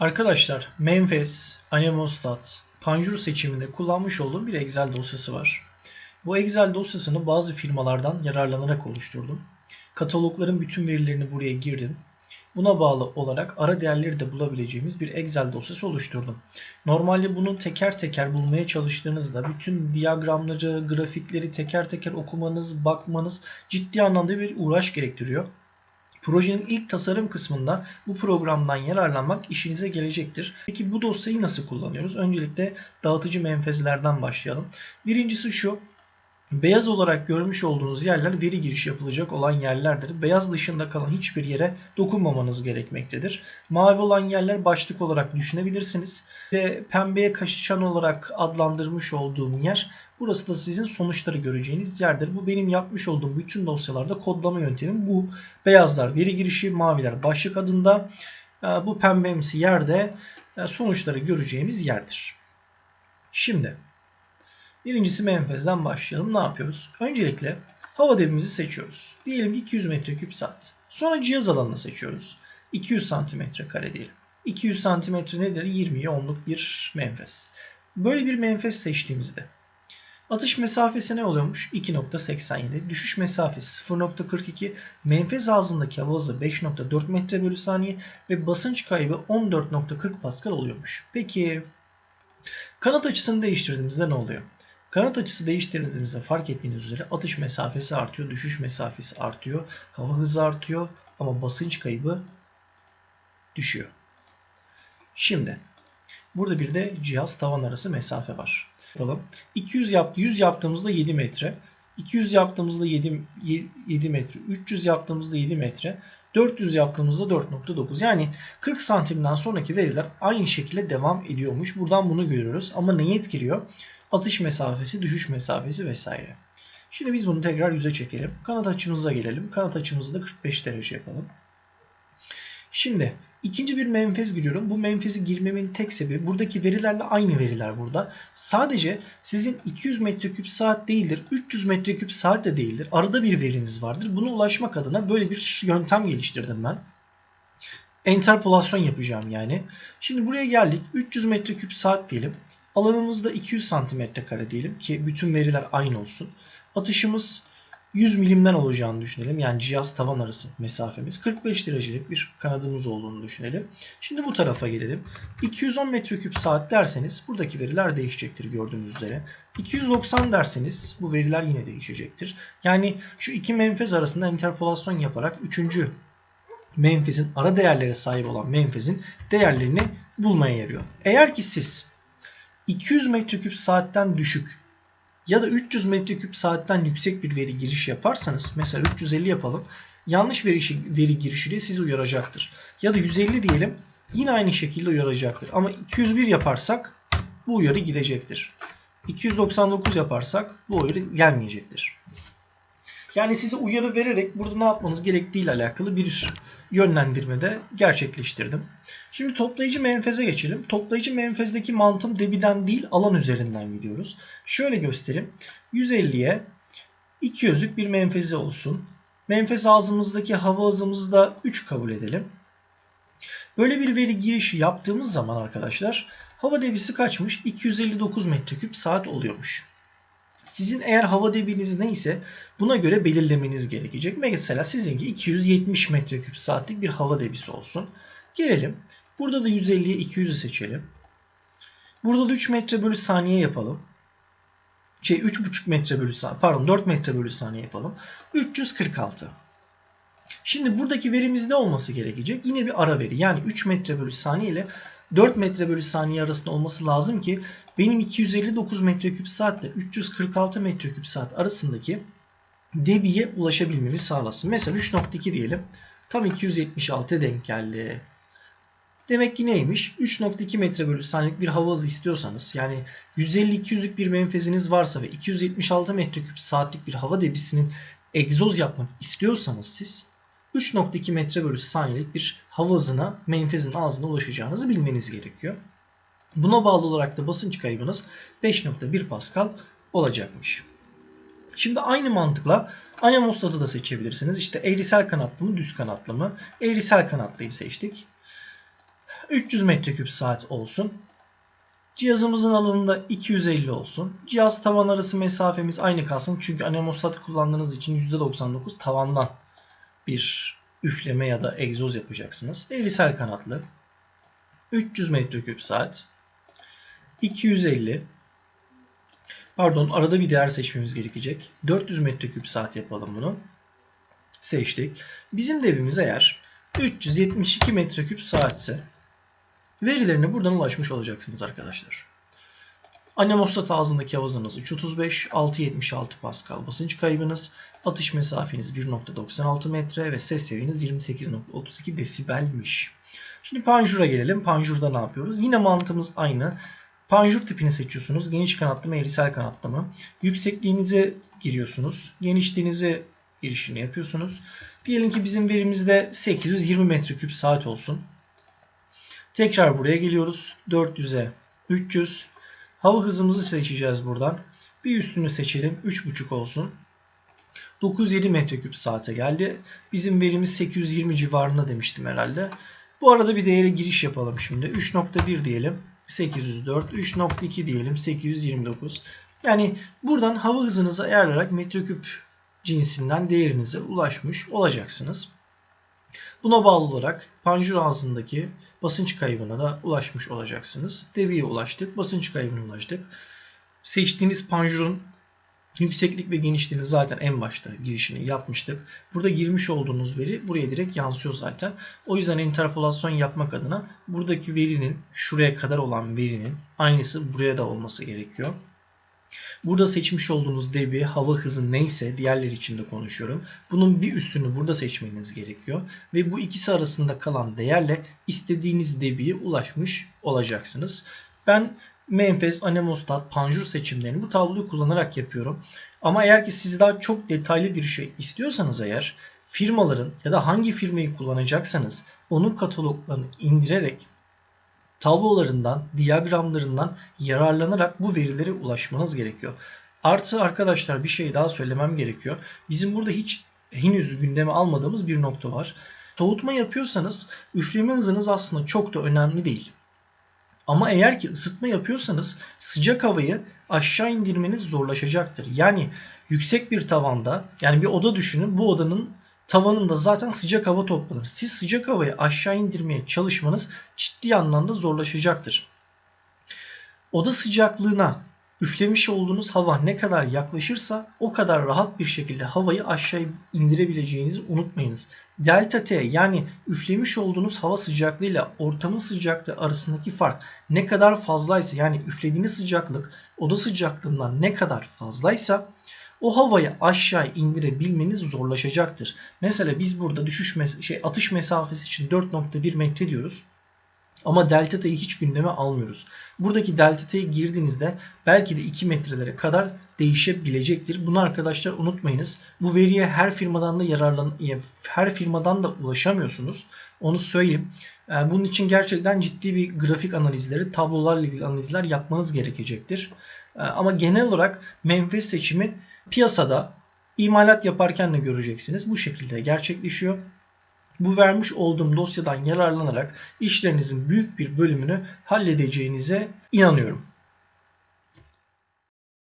Arkadaşlar Menfes, Anemostat, Panjur seçiminde kullanmış olduğum bir Excel dosyası var. Bu Excel dosyasını bazı firmalardan yararlanarak oluşturdum. Katalogların bütün verilerini buraya girdim. Buna bağlı olarak ara değerleri de bulabileceğimiz bir Excel dosyası oluşturdum. Normalde bunu teker teker bulmaya çalıştığınızda bütün diyagramları, grafikleri teker teker okumanız, bakmanız ciddi anlamda bir uğraş gerektiriyor. Projenin ilk tasarım kısmında bu programdan yararlanmak işinize gelecektir. Peki bu dosyayı nasıl kullanıyoruz? Öncelikle dağıtıcı menfezlerden başlayalım. Birincisi şu. Beyaz olarak görmüş olduğunuz yerler veri giriş yapılacak olan yerlerdir. Beyaz dışında kalan hiçbir yere dokunmamanız gerekmektedir. Mavi olan yerler başlık olarak düşünebilirsiniz. Ve pembeye kaçışan olarak adlandırmış olduğum yer burası da sizin sonuçları göreceğiniz yerdir. Bu benim yapmış olduğum bütün dosyalarda kodlama yöntemim bu. Beyazlar veri girişi, maviler başlık adında. Bu pembemsi yerde sonuçları göreceğimiz yerdir. Şimdi Birincisi menfezden başlayalım. Ne yapıyoruz? Öncelikle hava debimizi seçiyoruz. Diyelim ki 200 metreküp saat. Sonra cihaz alanını seçiyoruz. 200 santimetre kare diyelim. 200 santimetre nedir? 20'ye 10'luk bir menfez. Böyle bir menfez seçtiğimizde atış mesafesi ne oluyormuş? 2.87. Düşüş mesafesi 0.42. Menfez ağzındaki hava hızı 5.4 metre bölü saniye ve basınç kaybı 14.40 pascal oluyormuş. Peki kanat açısını değiştirdiğimizde ne oluyor? Kanat açısı değiştirdiğimizde fark ettiğiniz üzere atış mesafesi artıyor, düşüş mesafesi artıyor, hava hızı artıyor ama basınç kaybı düşüyor. Şimdi burada bir de cihaz tavan arası mesafe var. Yapalım. 200 yaptı, 100 yaptığımızda 7 metre, 200 yaptığımızda 7, 7 metre, 300 yaptığımızda 7 metre, 400 yaptığımızda 4.9. Yani 40 santimden sonraki veriler aynı şekilde devam ediyormuş. Buradan bunu görüyoruz. Ama neyi etkiliyor? Atış mesafesi, düşüş mesafesi vesaire. Şimdi biz bunu tekrar yüze çekelim. Kanat açımıza gelelim. Kanat açımızı da 45 derece yapalım. Şimdi ikinci bir menfez giriyorum. Bu menfezi girmemin tek sebebi buradaki verilerle aynı veriler burada. Sadece sizin 200 metreküp saat değildir, 300 metreküp saat de değildir. Arada bir veriniz vardır. Buna ulaşmak adına böyle bir yöntem geliştirdim ben. Enterpolasyon yapacağım yani. Şimdi buraya geldik. 300 metreküp saat diyelim. Alanımızda 200 santimetre kare diyelim ki bütün veriler aynı olsun. Atışımız 100 milimden olacağını düşünelim. Yani cihaz tavan arası mesafemiz 45 derecelik bir kanadımız olduğunu düşünelim. Şimdi bu tarafa gelelim. 210 metreküp saat derseniz buradaki veriler değişecektir gördüğünüz üzere. 290 derseniz bu veriler yine değişecektir. Yani şu iki menfez arasında interpolasyon yaparak üçüncü menfezin ara değerlere sahip olan menfezin değerlerini bulmaya yarıyor. Eğer ki siz 200 metreküp saatten düşük ya da 300 metreküp saatten yüksek bir veri giriş yaparsanız mesela 350 yapalım. Yanlış veri, veri girişiyle sizi uyaracaktır. Ya da 150 diyelim yine aynı şekilde uyaracaktır. Ama 201 yaparsak bu uyarı gidecektir. 299 yaparsak bu uyarı gelmeyecektir. Yani size uyarı vererek burada ne yapmanız gerektiği ile alakalı bir yönlendirmede gerçekleştirdim. Şimdi toplayıcı menfeze geçelim. Toplayıcı menfezdeki mantım debiden değil alan üzerinden gidiyoruz. Şöyle göstereyim. 150'ye 200'lük bir menfezi olsun. Menfez ağzımızdaki hava hızımızı da 3 kabul edelim. Böyle bir veri girişi yaptığımız zaman arkadaşlar hava debisi kaçmış? 259 metreküp saat oluyormuş. Sizin eğer hava debiniz neyse buna göre belirlemeniz gerekecek. Mesela sizinki 270 metreküp saatlik bir hava debisi olsun. Gelelim. Burada da 150'ye 200'ü seçelim. Burada da 3 metre bölü saniye yapalım. Şey 3,5 metre bölü saniye pardon 4 metre bölü saniye yapalım. 346. Şimdi buradaki verimiz ne olması gerekecek? Yine bir ara veri. Yani 3 metre bölü saniye ile 4 metre bölü saniye arasında olması lazım ki benim 259 metreküp saatle 346 metreküp saat arasındaki debiye ulaşabilmemi sağlasın. Mesela 3.2 diyelim. Tam 276 denk geldi. Demek ki neymiş? 3.2 metre bölü saniyelik bir hava hızı istiyorsanız yani 150-200'lük bir menfeziniz varsa ve 276 metreküp saatlik bir hava debisinin egzoz yapmak istiyorsanız siz 3.2 metre bölü saniyelik bir hava hızına menfezin ağzına ulaşacağınızı bilmeniz gerekiyor. Buna bağlı olarak da basınç kaybınız 5.1 Pascal olacakmış. Şimdi aynı mantıkla anemostatı da seçebilirsiniz. İşte eğrisel kanatlı mı düz kanatlı mı? Eğrisel kanatlıyı seçtik. 300 metreküp saat olsun. Cihazımızın alanında 250 olsun. Cihaz tavan arası mesafemiz aynı kalsın. Çünkü anemostat kullandığınız için %99 tavandan bir üfleme ya da egzoz yapacaksınız. Eğrisel kanatlı. 300 metreküp saat. 250 Pardon arada bir değer seçmemiz gerekecek. 400 metreküp saat yapalım bunu. Seçtik. Bizim devimiz eğer 372 metreküp saatse verilerine buradan ulaşmış olacaksınız arkadaşlar. Anemostat ağzındaki havazınız 335, 676 Pascal basınç kaybınız, atış mesafeniz 1.96 metre ve ses seviyeniz 28.32 desibelmiş. Şimdi panjura gelelim. Panjurda ne yapıyoruz? Yine mantığımız aynı. Panjur tipini seçiyorsunuz. Geniş kanatlı mı, eğrisel kanatlı mı? Yüksekliğinize giriyorsunuz. Genişliğinize girişini yapıyorsunuz. Diyelim ki bizim verimizde 820 metreküp saat olsun. Tekrar buraya geliyoruz. 400'e 300. Hava hızımızı seçeceğiz buradan. Bir üstünü seçelim. 3.5 olsun. 907 metreküp saate geldi. Bizim verimiz 820 civarında demiştim herhalde. Bu arada bir değere giriş yapalım şimdi. 3.1 diyelim. 804, 3.2 diyelim 829. Yani buradan hava hızınızı ayarlayarak metreküp cinsinden değerinize ulaşmış olacaksınız. Buna bağlı olarak panjur ağzındaki basınç kaybına da ulaşmış olacaksınız. Deviye ulaştık, basınç kaybına ulaştık. Seçtiğiniz panjurun yükseklik ve genişliğini zaten en başta girişini yapmıştık. Burada girmiş olduğunuz veri buraya direkt yansıyor zaten. O yüzden interpolasyon yapmak adına buradaki verinin şuraya kadar olan verinin aynısı buraya da olması gerekiyor. Burada seçmiş olduğunuz dB, hava hızı neyse diğerleri için de konuşuyorum. Bunun bir üstünü burada seçmeniz gerekiyor. Ve bu ikisi arasında kalan değerle istediğiniz dB'ye ulaşmış olacaksınız. Ben menfez, anemostat, panjur seçimlerini bu tabloyu kullanarak yapıyorum. Ama eğer ki siz daha çok detaylı bir şey istiyorsanız eğer firmaların ya da hangi firmayı kullanacaksanız onun kataloglarını indirerek tablolarından, diyagramlarından yararlanarak bu verilere ulaşmanız gerekiyor. Artı arkadaşlar bir şey daha söylemem gerekiyor. Bizim burada hiç henüz gündeme almadığımız bir nokta var. Soğutma yapıyorsanız üfleme hızınız aslında çok da önemli değil. Ama eğer ki ısıtma yapıyorsanız sıcak havayı aşağı indirmeniz zorlaşacaktır. Yani yüksek bir tavanda yani bir oda düşünün bu odanın tavanında zaten sıcak hava toplanır. Siz sıcak havayı aşağı indirmeye çalışmanız ciddi anlamda zorlaşacaktır. Oda sıcaklığına üflemiş olduğunuz hava ne kadar yaklaşırsa o kadar rahat bir şekilde havayı aşağı indirebileceğinizi unutmayınız. Delta T yani üflemiş olduğunuz hava sıcaklığıyla ortamın sıcaklığı arasındaki fark ne kadar fazlaysa yani üflediğiniz sıcaklık oda sıcaklığından ne kadar fazlaysa o havayı aşağı indirebilmeniz zorlaşacaktır. Mesela biz burada düşüş mes şey atış mesafesi için 4.1 metre diyoruz. Ama delta t'yi hiç gündeme almıyoruz. Buradaki delta t'yi girdiğinizde belki de 2 metrelere kadar değişebilecektir. Bunu arkadaşlar unutmayınız. Bu veriye her firmadan da yararlan her firmadan da ulaşamıyorsunuz. Onu söyleyeyim. Ee, bunun için gerçekten ciddi bir grafik analizleri, tablolarla ilgili analizler yapmanız gerekecektir. Ee, ama genel olarak menfez seçimi piyasada imalat yaparken de göreceksiniz. Bu şekilde gerçekleşiyor. Bu vermiş olduğum dosyadan yararlanarak işlerinizin büyük bir bölümünü halledeceğinize inanıyorum.